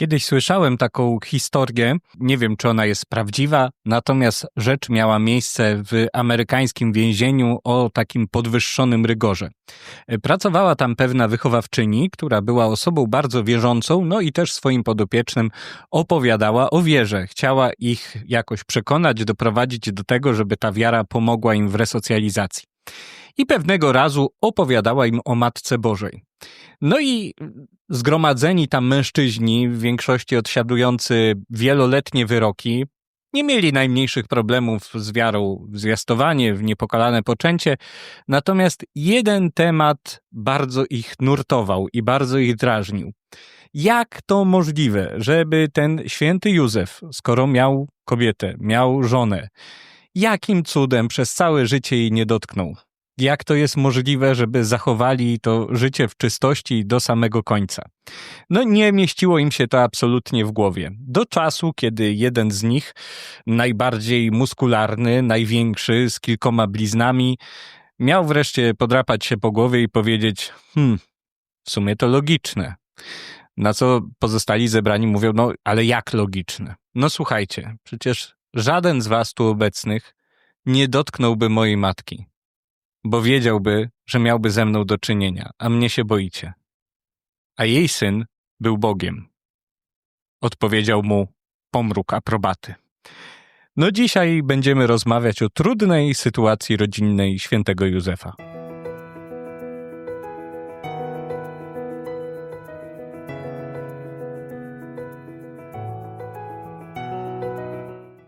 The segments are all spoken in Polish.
Kiedyś słyszałem taką historię, nie wiem czy ona jest prawdziwa, natomiast rzecz miała miejsce w amerykańskim więzieniu o takim podwyższonym rygorze. Pracowała tam pewna wychowawczyni, która była osobą bardzo wierzącą, no i też swoim podopiecznym opowiadała o wierze. Chciała ich jakoś przekonać, doprowadzić do tego, żeby ta wiara pomogła im w resocjalizacji. I pewnego razu opowiadała im o Matce Bożej. No i zgromadzeni tam mężczyźni, w większości odsiadujący wieloletnie wyroki, nie mieli najmniejszych problemów z wiarą w zwiastowanie, w niepokalane poczęcie, natomiast jeden temat bardzo ich nurtował i bardzo ich drażnił. Jak to możliwe, żeby ten święty Józef, skoro miał kobietę, miał żonę, jakim cudem przez całe życie jej nie dotknął? jak to jest możliwe, żeby zachowali to życie w czystości do samego końca. No nie mieściło im się to absolutnie w głowie. Do czasu, kiedy jeden z nich, najbardziej muskularny, największy, z kilkoma bliznami, miał wreszcie podrapać się po głowie i powiedzieć: Hmm, w sumie to logiczne. Na co pozostali zebrani mówią: No, ale jak logiczne? No słuchajcie, przecież żaden z was tu obecnych nie dotknąłby mojej matki bo wiedziałby, że miałby ze mną do czynienia, a mnie się boicie. A jej syn był Bogiem. Odpowiedział mu pomruk aprobaty. No dzisiaj będziemy rozmawiać o trudnej sytuacji rodzinnej świętego Józefa.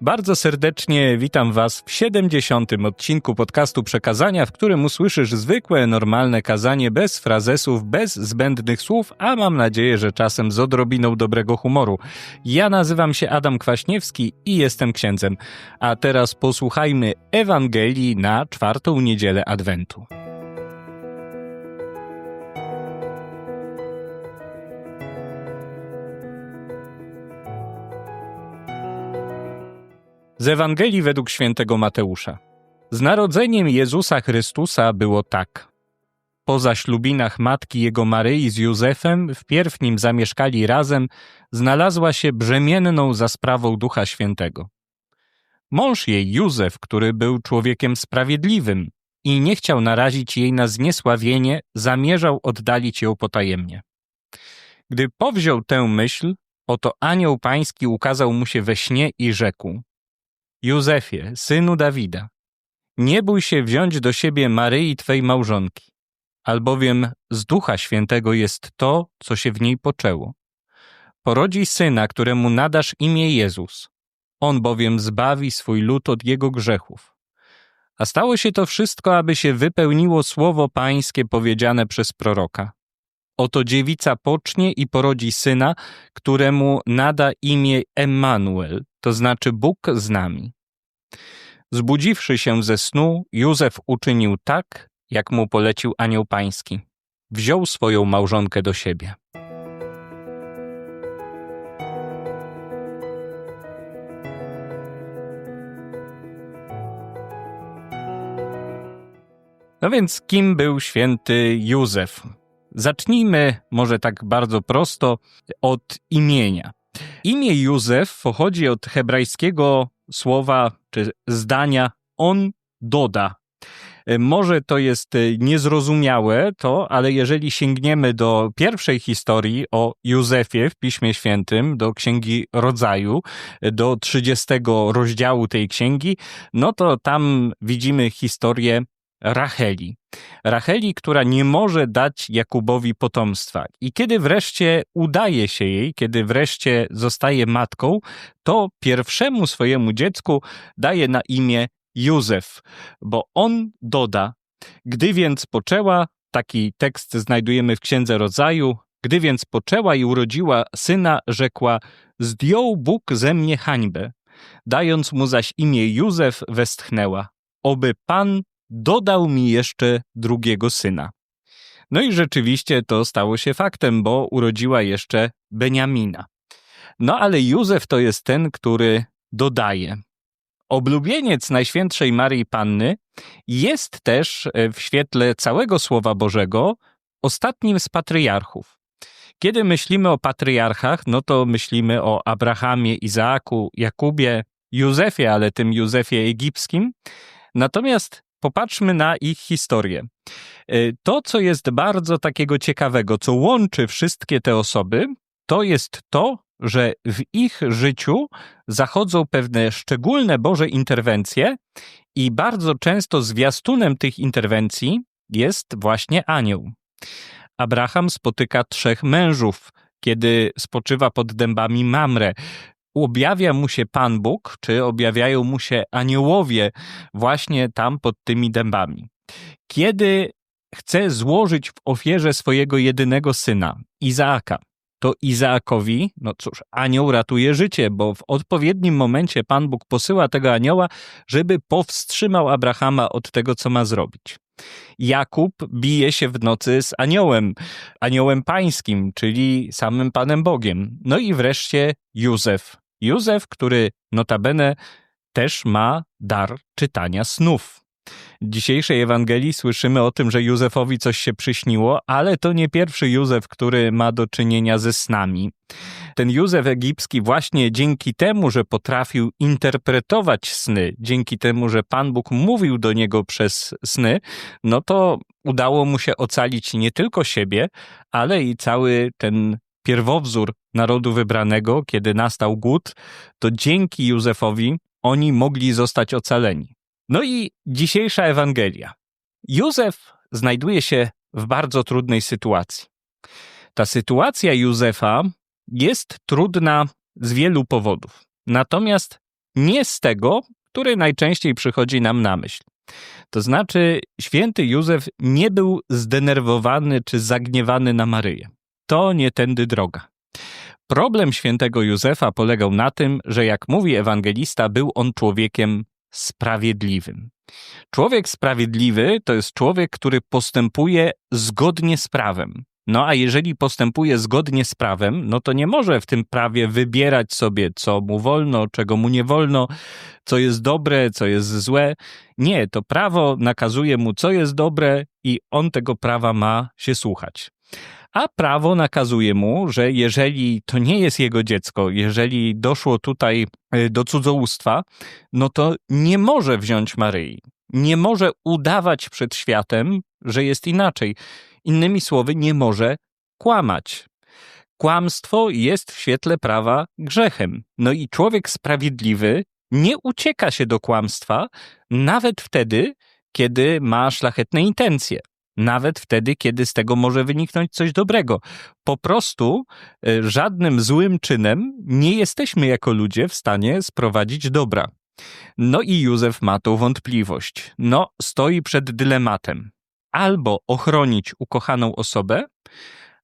Bardzo serdecznie witam Was w 70. odcinku podcastu Przekazania, w którym usłyszysz zwykłe, normalne kazanie bez frazesów, bez zbędnych słów, a mam nadzieję, że czasem z odrobiną dobrego humoru. Ja nazywam się Adam Kwaśniewski i jestem księdzem. A teraz posłuchajmy Ewangelii na czwartą niedzielę Adwentu. Z Ewangelii według świętego Mateusza. Z narodzeniem Jezusa Chrystusa było tak. Po zaślubinach matki jego Maryi z Józefem, wpierw nim zamieszkali razem, znalazła się brzemienną za sprawą Ducha Świętego. Mąż jej, Józef, który był człowiekiem sprawiedliwym i nie chciał narazić jej na zniesławienie, zamierzał oddalić ją potajemnie. Gdy powziął tę myśl, oto anioł pański ukazał mu się we śnie i rzekł: Józefie, synu Dawida, nie bój się wziąć do siebie Maryi Twej małżonki, albowiem z Ducha Świętego jest to, co się w niej poczęło. Porodzi syna, któremu nadasz imię Jezus. On bowiem zbawi swój lud od jego grzechów. A stało się to wszystko, aby się wypełniło słowo pańskie powiedziane przez proroka. Oto dziewica pocznie i porodzi syna, któremu nada imię Emmanuel, to znaczy Bóg z nami. Zbudziwszy się ze snu, Józef uczynił tak, jak mu polecił anioł pański. Wziął swoją małżonkę do siebie. No więc kim był święty Józef? Zacznijmy może tak bardzo prosto od imienia. Imię Józef pochodzi od hebrajskiego słowa czy zdania on doda. E, może to jest e, niezrozumiałe to, ale jeżeli sięgniemy do pierwszej historii o Józefie w Piśmie Świętym, do Księgi Rodzaju, e, do 30 rozdziału tej księgi, no to tam widzimy historię Racheli. Racheli, która nie może dać Jakubowi potomstwa. I kiedy wreszcie udaje się jej, kiedy wreszcie zostaje matką, to pierwszemu swojemu dziecku daje na imię Józef, bo on doda, gdy więc poczęła, taki tekst znajdujemy w Księdze Rodzaju, gdy więc poczęła i urodziła syna, rzekła: Zdjął Bóg ze mnie hańbę. Dając mu zaś imię Józef, westchnęła: Oby Pan dodał mi jeszcze drugiego syna. No i rzeczywiście to stało się faktem, bo urodziła jeszcze Beniamina. No ale Józef to jest ten, który dodaje. Oblubieniec Najświętszej Maryi Panny jest też e, w świetle całego Słowa Bożego ostatnim z patriarchów. Kiedy myślimy o patriarchach, no to myślimy o Abrahamie, Izaaku, Jakubie, Józefie, ale tym Józefie egipskim. Natomiast popatrzmy na ich historię. Y, to, co jest bardzo takiego ciekawego, co łączy wszystkie te osoby, to jest to, że w ich życiu zachodzą pewne szczególne Boże interwencje i bardzo często zwiastunem tych interwencji jest właśnie anioł. Abraham spotyka trzech mężów, kiedy spoczywa pod dębami Mamre. Objawia mu się Pan Bóg, czy objawiają mu się aniołowie właśnie tam pod tymi dębami. Kiedy chce złożyć w ofierze swojego jedynego syna, Izaaka, to Izaakowi, no cóż, anioł ratuje życie, bo w odpowiednim momencie Pan Bóg posyła tego anioła, żeby powstrzymał Abrahama od tego, co ma zrobić. Jakub bije się w nocy z aniołem, aniołem pańskim, czyli samym Panem Bogiem. No i wreszcie Józef. Józef, który notabene też ma dar czytania snów dzisiejszej Ewangelii słyszymy o tym, że Józefowi coś się przyśniło, ale to nie pierwszy Józef, który ma do czynienia ze snami. Ten Józef egipski właśnie dzięki temu, że potrafił interpretować sny, dzięki temu, że Pan Bóg mówił do niego przez sny, no to udało mu się ocalić nie tylko siebie, ale i cały ten pierwowzór narodu wybranego, kiedy nastał głód, to dzięki Józefowi oni mogli zostać ocaleni. No i dzisiejsza Ewangelia. Józef znajduje się w bardzo trudnej sytuacji. Ta sytuacja Józefa jest trudna z wielu powodów. Natomiast nie z tego, który najczęściej przychodzi nam na myśl. To znaczy, święty Józef nie był zdenerwowany czy zagniewany na Maryję. To nie tędy droga. Problem świętego Józefa polegał na tym, że jak mówi ewangelista, był on człowiekiem sprawiedliwym. Człowiek sprawiedliwy to jest człowiek, który postępuje zgodnie z prawem. No a jeżeli postępuje zgodnie z prawem, no to nie może w tym prawie wybierać sobie, co mu wolno, czego mu nie wolno, co jest dobre, co jest złe. Nie, to prawo nakazuje mu, co jest dobre, i on tego prawa ma się słuchać a prawo nakazuje mu, że jeżeli to nie jest jego dziecko, jeżeli doszło tutaj e, do cudzołóstwa, no to nie może wziąć Maryi. Nie może udawać przed światem, że jest inaczej. Innymi słowy, nie może kłamać. Kłamstwo jest w świetle prawa grzechem. No i człowiek sprawiedliwy nie ucieka się do kłamstwa, nawet wtedy, kiedy ma szlachetne intencje nawet wtedy, kiedy z tego może wyniknąć coś dobrego. Po prostu e, żadnym złym czynem nie jesteśmy jako ludzie w stanie sprowadzić dobra. No i Józef ma tą wątpliwość. No, stoi przed dylematem. Albo ochronić ukochaną osobę,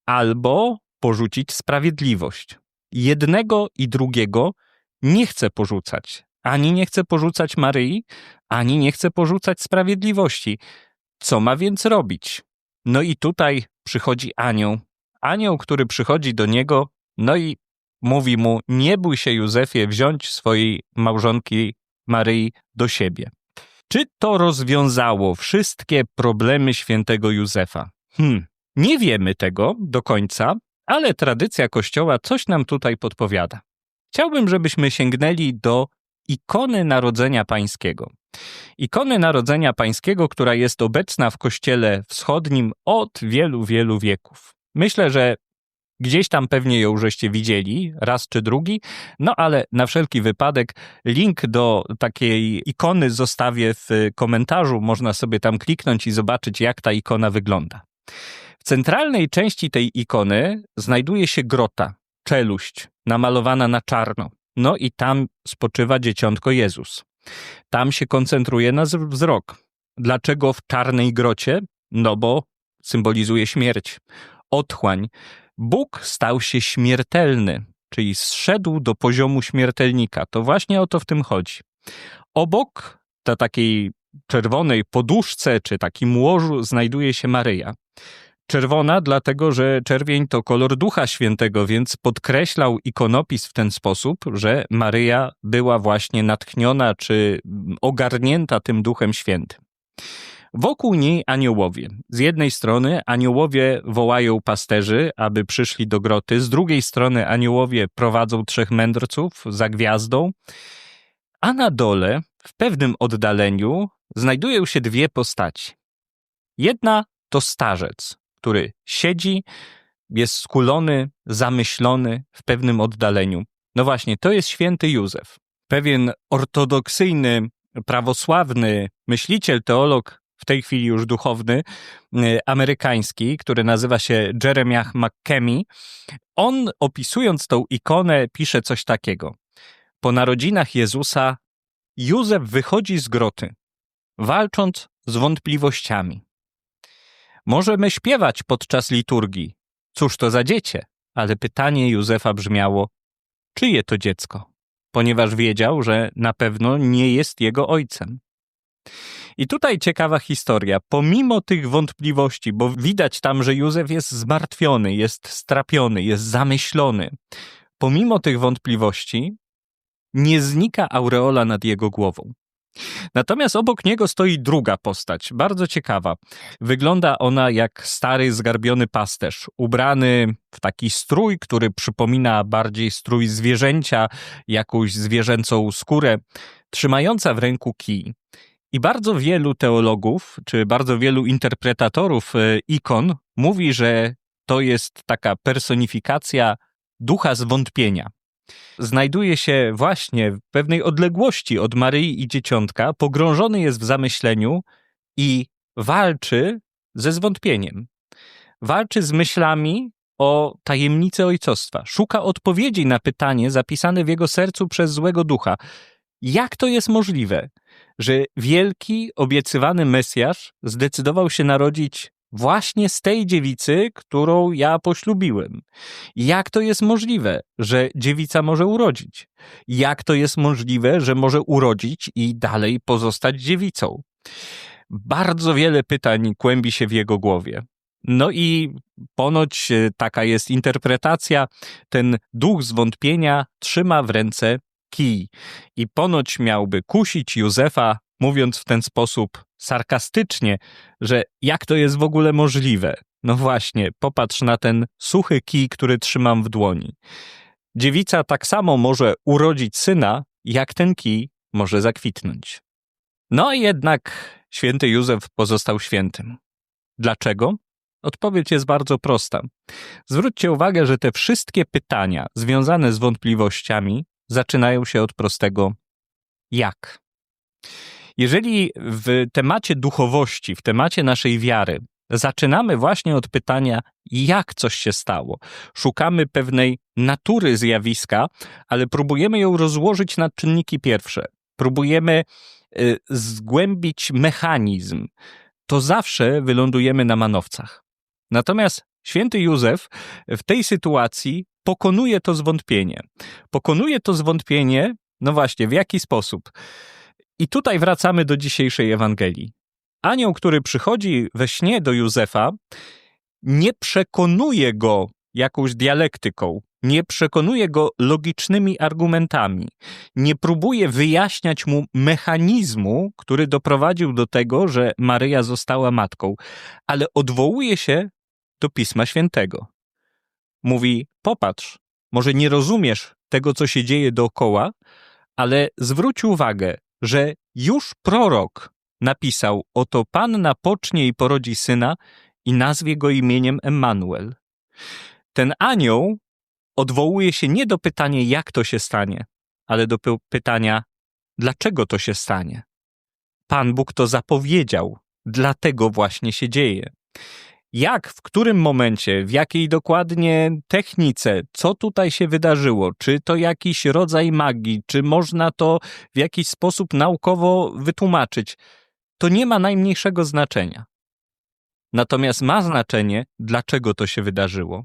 albo porzucić sprawiedliwość. Jednego i drugiego nie chce porzucać. Ani nie chce porzucać Maryi, ani nie chce porzucać sprawiedliwości. Co ma więc robić? No i tutaj przychodzi anioł. Anioł, który przychodzi do niego, no i mówi mu: Nie bój się, Józefie, wziąć swojej małżonki Maryi do siebie. Czy to rozwiązało wszystkie problemy świętego Józefa? Hmm, nie wiemy tego do końca, ale tradycja Kościoła coś nam tutaj podpowiada. Chciałbym, żebyśmy sięgnęli do ikony Narodzenia Pańskiego. Ikony Narodzenia Pańskiego, która jest obecna w Kościele Wschodnim od wielu, wielu wieków. Myślę, że Gdzieś tam pewnie ją żeście widzieli, raz czy drugi, no ale na wszelki wypadek link do takiej ikony zostawię w komentarzu. Można sobie tam kliknąć i zobaczyć, jak ta ikona wygląda. W centralnej części tej ikony znajduje się grota, czeluść, namalowana na czarno. No i tam spoczywa dzieciątko Jezus. Tam się koncentruje na wzrok. Dlaczego w czarnej grocie? No bo symbolizuje śmierć, otchłań. Bóg stał się śmiertelny, czyli zszedł do poziomu śmiertelnika. To właśnie o to w tym chodzi. Obok ta takiej czerwonej poduszce czy takim łożu znajduje się Maryja. Czerwona, dlatego że czerwień to kolor Ducha Świętego, więc podkreślał ikonopis w ten sposób, że Maryja była właśnie natchniona czy ogarnięta tym Duchem Świętym. Wokół niej aniołowie. Z jednej strony aniołowie wołają pasterzy, aby przyszli do groty, z drugiej strony aniołowie prowadzą trzech mędrców za gwiazdą, a na dole, w pewnym oddaleniu, znajdują się dwie postaci. Jedna to starzec, który siedzi, jest skulony, zamyślony w pewnym oddaleniu. No właśnie, to jest święty Józef. Pewien ortodoksyjny, prawosławny myśliciel, teolog, w tej chwili już duchowny, y, amerykański, który nazywa się Jeremiah McKemie, on opisując tą ikonę pisze coś takiego. Po narodzinach Jezusa Józef wychodzi z groty, walcząc z wątpliwościami. Możemy śpiewać podczas liturgii. Cóż to za dziecię? Ale pytanie Józefa brzmiało: czyje to dziecko? Ponieważ wiedział, że na pewno nie jest jego ojcem. I tutaj ciekawa historia. Pomimo tych wątpliwości, bo widać tam, że Józef jest zmartwiony, jest strapiony, jest zamyślony. Pomimo tych wątpliwości nie znika aureola nad jego głową. Natomiast obok niego stoi druga postać, bardzo ciekawa. Wygląda ona jak stary, zgarbiony pasterz, ubrany w taki strój, który przypomina bardziej strój zwierzęcia, jakąś zwierzęcą skórę, trzymająca w ręku kij. I bardzo wielu teologów, czy bardzo wielu interpretatorów e, ikon mówi, że to jest taka personifikacja ducha zwątpienia. Znajduje się właśnie w pewnej odległości od Maryi i dzieciątka, pogrążony jest w zamyśleniu i walczy ze zwątpieniem. Walczy z myślami o tajemnicy ojcostwa. Szuka odpowiedzi na pytanie zapisane w jego sercu przez złego ducha. Jak to jest możliwe, że wielki, obiecywany Mesjasz zdecydował się narodzić właśnie z tej dziewicy, którą ja poślubiłem. Jak to jest możliwe, że dziewica może urodzić? Jak to jest możliwe, że może urodzić i dalej pozostać dziewicą? Bardzo wiele pytań kłębi się w jego głowie. No i ponoć e, taka jest interpretacja, ten duch zwątpienia trzyma w ręce kij i ponoć miałby kusić Józefa, mówiąc w ten sposób sarkastycznie, że jak to jest w ogóle możliwe? No właśnie, popatrz na ten suchy kij, który trzymam w dłoni. Dziewica tak samo może urodzić syna, jak ten kij może zakwitnąć. No jednak święty Józef pozostał świętym. Dlaczego? Odpowiedź jest bardzo prosta. Zwróćcie uwagę, że te wszystkie pytania związane z wątpliwościami zaczynają się od prostego jak. Jeżeli w temacie duchowości, w temacie naszej wiary zaczynamy właśnie od pytania, jak coś się stało, szukamy pewnej natury zjawiska, ale próbujemy ją rozłożyć na czynniki pierwsze, próbujemy y, zgłębić mechanizm, to zawsze wylądujemy na manowcach. Natomiast święty Józef w tej sytuacji pokonuje to zwątpienie. Pokonuje to zwątpienie, no właśnie, w jaki sposób? I tutaj wracamy do dzisiejszej Ewangelii. Anioł, który przychodzi we śnie do Józefa, nie przekonuje go jakąś dialektyką, nie przekonuje go logicznymi argumentami, nie próbuje wyjaśniać mu mechanizmu, który doprowadził do tego, że Maryja została matką, ale odwołuje się do Pisma Świętego. Mówi: Popatrz, może nie rozumiesz tego, co się dzieje dookoła, ale zwróć uwagę, że już prorok napisał: Oto Panna pocznie i porodzi syna i nazwie go imieniem Emmanuel. Ten anioł odwołuje się nie do pytania, jak to się stanie, ale do pytania, dlaczego to się stanie. Pan Bóg to zapowiedział, dlatego właśnie się dzieje jak, w którym momencie, w jakiej dokładnie technice, co tutaj się wydarzyło, czy to jakiś rodzaj magii, czy można to w jakiś sposób naukowo wytłumaczyć, to nie ma najmniejszego znaczenia. Natomiast ma znaczenie, dlaczego to się wydarzyło.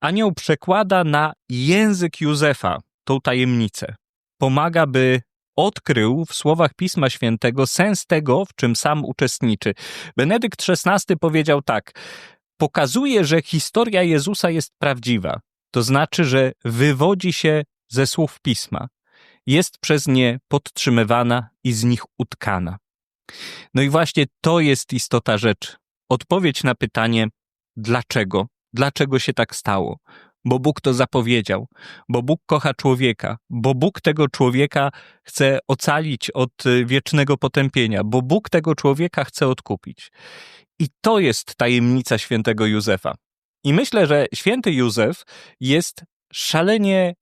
Anioł przekłada na język Józefa tą tajemnicę. Pomaga, by odkrył w słowach Pisma Świętego sens tego, w czym sam uczestniczy. Benedykt XVI powiedział tak: Pokazuje, że historia Jezusa jest prawdziwa. To znaczy, że wywodzi się ze słów Pisma. Jest przez nie podtrzymywana i z nich utkana. No i właśnie to jest istota rzeczy. Odpowiedź na pytanie, dlaczego? Dlaczego się tak stało? Bo Bóg to zapowiedział, bo Bóg kocha człowieka, bo Bóg tego człowieka chce ocalić od y, wiecznego potępienia, bo Bóg tego człowieka chce odkupić. I to jest tajemnica świętego Józefa. I myślę, że święty Józef jest szalenie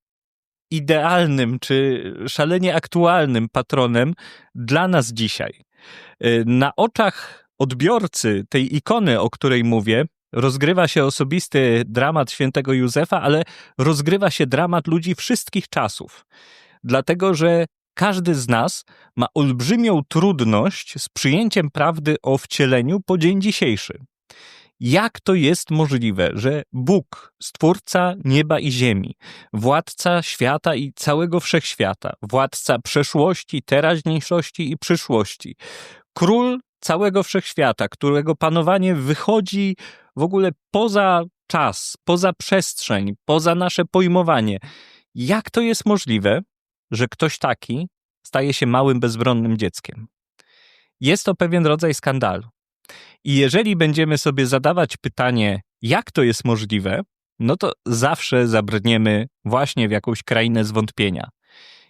idealnym czy szalenie aktualnym patronem dla nas dzisiaj. Y, na oczach odbiorcy tej ikony, o której mówię, rozgrywa się osobisty dramat świętego Józefa, ale rozgrywa się dramat ludzi wszystkich czasów. Dlatego, że każdy z nas ma olbrzymią trudność z przyjęciem prawdy o wcieleniu po dzień dzisiejszy. Jak to jest możliwe, że Bóg, stwórca nieba i ziemi, władca świata i całego wszechświata, władca przeszłości, teraźniejszości i przyszłości, król całego wszechświata, którego panowanie wychodzi w ogóle poza czas, poza przestrzeń, poza nasze pojmowanie. Jak to jest możliwe, że ktoś taki staje się małym, bezbronnym dzieckiem? Jest to pewien rodzaj skandalu. I jeżeli będziemy sobie zadawać pytanie, jak to jest możliwe, no to zawsze zabrniemy właśnie w jakąś krainę zwątpienia.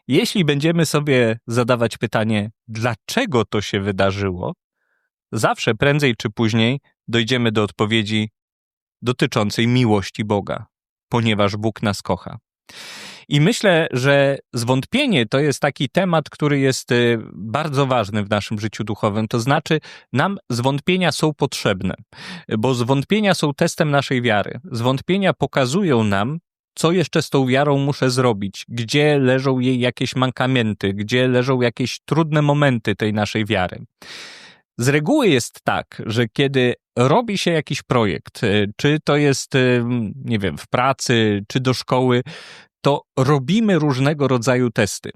Jeśli będziemy sobie zadawać pytanie, dlaczego to się wydarzyło, zawsze prędzej czy później dojdziemy do odpowiedzi dotyczącej miłości Boga, ponieważ Bóg nas kocha. I myślę, że zwątpienie to jest taki temat, który jest y, bardzo ważny w naszym życiu duchowym. To znaczy, nam zwątpienia są potrzebne, bo zwątpienia są testem naszej wiary. Zwątpienia pokazują nam, co jeszcze z tą wiarą muszę zrobić, gdzie leżą jej jakieś mankamenty, gdzie leżą jakieś trudne momenty tej naszej wiary. Z reguły jest tak, że kiedy robi się jakiś projekt, y, czy to jest, y, nie wiem, w pracy, czy do szkoły, to robimy różnego rodzaju testy.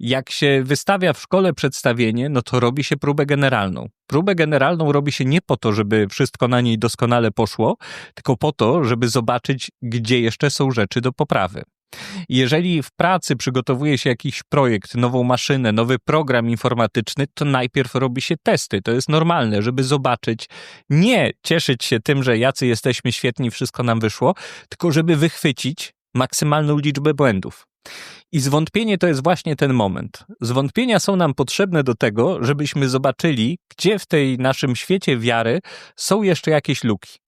Jak się wystawia w szkole przedstawienie, no to robi się próbę generalną. Próbę generalną robi się nie po to, żeby wszystko na niej doskonale poszło, tylko po to, żeby zobaczyć, gdzie jeszcze są rzeczy do poprawy. Jeżeli w pracy przygotowuje się jakiś projekt, nową maszynę, nowy program informatyczny, to najpierw robi się testy. To jest normalne, żeby zobaczyć, nie cieszyć się tym, że jacy jesteśmy świetni, wszystko nam wyszło, tylko żeby wychwycić maksymalną liczbę błędów. I zwątpienie to jest właśnie ten moment. Zwątpienia są nam potrzebne do tego, żebyśmy zobaczyli, gdzie w tej naszym świecie wiary są jeszcze jakieś luki.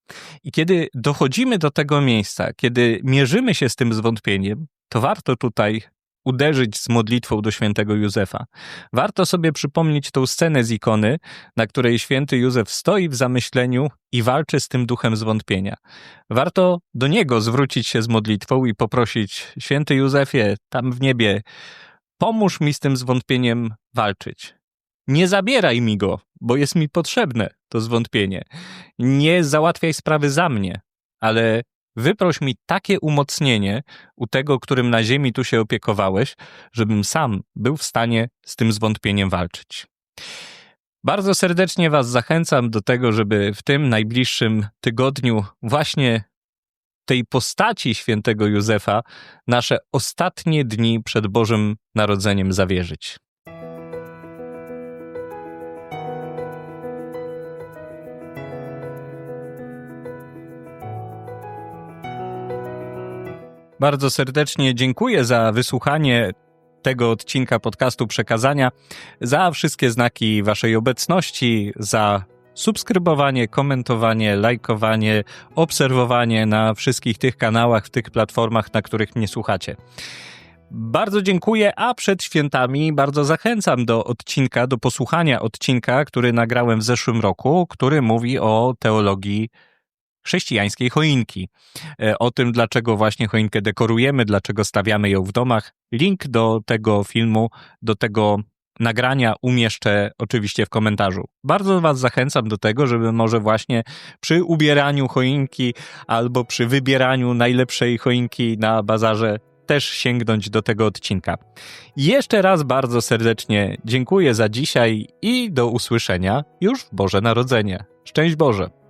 I kiedy dochodzimy do tego miejsca, kiedy mierzymy się z tym zwątpieniem, to warto tutaj uderzyć z modlitwą do świętego Józefa. Warto sobie przypomnieć tą scenę z ikony, na której święty Józef stoi w zamyśleniu i walczy z tym duchem zwątpienia. Warto do niego zwrócić się z modlitwą i poprosić: Święty Józefie, tam w niebie, pomóż mi z tym zwątpieniem walczyć. Nie zabieraj mi go, bo jest mi potrzebne to zwątpienie. Nie załatwiaj sprawy za mnie, ale Wyproś mi takie umocnienie u tego, którym na ziemi tu się opiekowałeś, żebym sam był w stanie z tym zwątpieniem walczyć. Bardzo serdecznie Was zachęcam do tego, żeby w tym najbliższym tygodniu właśnie tej postaci świętego Józefa nasze ostatnie dni przed Bożym Narodzeniem zawierzyć. Bardzo serdecznie dziękuję za wysłuchanie tego odcinka podcastu Przekazania, za wszystkie znaki Waszej obecności, za subskrybowanie, komentowanie, lajkowanie, obserwowanie na wszystkich tych kanałach, w tych platformach, na których mnie słuchacie. Bardzo dziękuję, a przed świętami bardzo zachęcam do odcinka, do posłuchania odcinka, który nagrałem w zeszłym roku, który mówi o teologii chrześcijańskiej choinki. E, o tym, dlaczego właśnie choinkę dekorujemy, dlaczego stawiamy ją w domach. Link do tego filmu, do tego nagrania umieszczę oczywiście w komentarzu. Bardzo Was zachęcam do tego, żeby może właśnie przy ubieraniu choinki albo przy wybieraniu najlepszej choinki na bazarze też sięgnąć do tego odcinka. Jeszcze raz bardzo serdecznie dziękuję za dzisiaj i do usłyszenia już w Boże Narodzenie. Szczęść Boże!